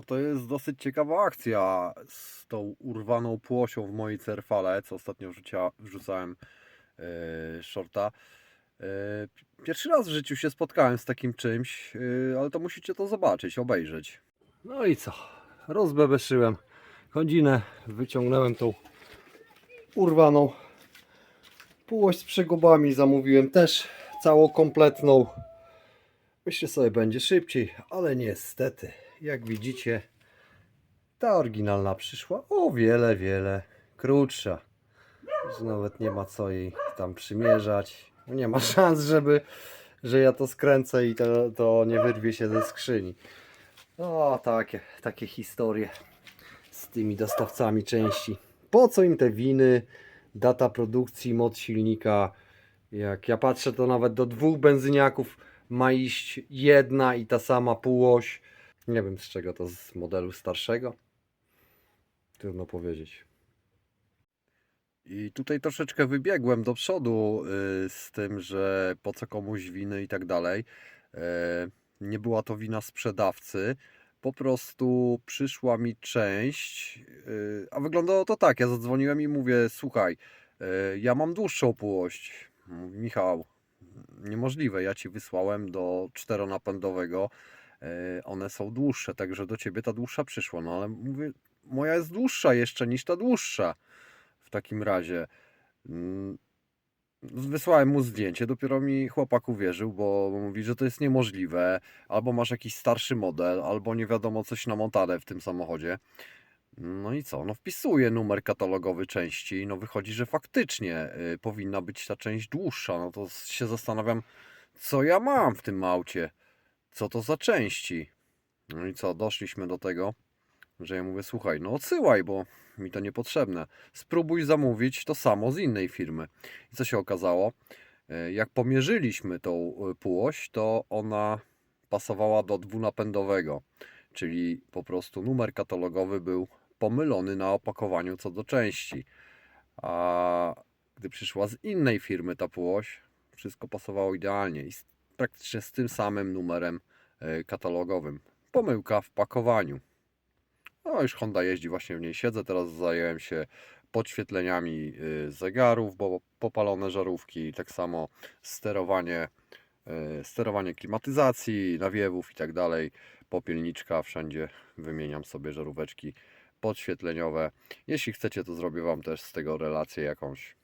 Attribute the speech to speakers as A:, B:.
A: No to jest dosyć ciekawa akcja z tą urwaną płosią w mojej cerfale, co ostatnio wrzucia, wrzucałem yy, shorta. Yy, pierwszy raz w życiu się spotkałem z takim czymś, yy, ale to musicie to zobaczyć, obejrzeć.
B: No i co? Rozbebeszyłem chodzinę, wyciągnąłem tą urwaną półość z przegubami, zamówiłem też całą kompletną. Myślę sobie będzie szybciej, ale niestety, jak widzicie, ta oryginalna przyszła o wiele, wiele krótsza. Nawet nie ma co jej tam przymierzać. Nie ma szans, żeby, że ja to skręcę i to, to nie wyrwie się ze skrzyni. O, takie, takie historie z tymi dostawcami części. Po co im te winy, data produkcji, moc silnika? Jak ja patrzę, to nawet do dwóch benzyniaków ma iść jedna i ta sama półoś. Nie wiem z czego to z modelu starszego. Trudno powiedzieć.
A: I tutaj troszeczkę wybiegłem do przodu y, z tym, że po co komuś winy i tak dalej. E, Nie była to wina sprzedawcy. Po prostu przyszła mi część, y, a wyglądało to tak. Ja zadzwoniłem i mówię: Słuchaj, y, ja mam dłuższą półość. Mówi Michał, niemożliwe. Ja ci wysłałem do czteronapędowego. E, One są dłuższe, także do ciebie ta dłuższa przyszła. No ale mówię, moja jest dłuższa jeszcze niż ta dłuższa w takim razie. Mm, Wysłałem mu zdjęcie, dopiero mi chłopak uwierzył, bo mówi, że to jest niemożliwe, albo masz jakiś starszy model, albo nie wiadomo coś namontane w tym samochodzie. No i co? No wpisuję numer katalogowy części, no wychodzi, że faktycznie y, powinna być ta część dłuższa. No to się zastanawiam, co ja mam w tym aucie, co to za części. No i co, doszliśmy do tego, że ja mówię, słuchaj, no odsyłaj, bo mi to niepotrzebne. Spróbuj zamówić to samo z innej firmy. I co się okazało? E, Jak pomierzyliśmy tą e, półość, to ona pasowała do dwunapędowego, czyli po prostu numer katalogowy był pomylony na opakowaniu co do części. A gdy przyszła z innej firmy ta półość, wszystko pasowało idealnie i praktycznie z tym samym numerem e, katalogowym. Pomyłka w pakowaniu. No już Honda jeździ, właśnie w niej siedzę. Teraz zająłem się podświetleniami y, zegarów, bo popalone żarówki, tak samo sterowanie, y, sterowanie klimatyzacji, nawiewów i tak dalej. Popielniczka, wszędzie wymieniam sobie żaróweczki podświetleniowe. Jeśli chcecie, to zrobię Wam też z tego relację jakąś.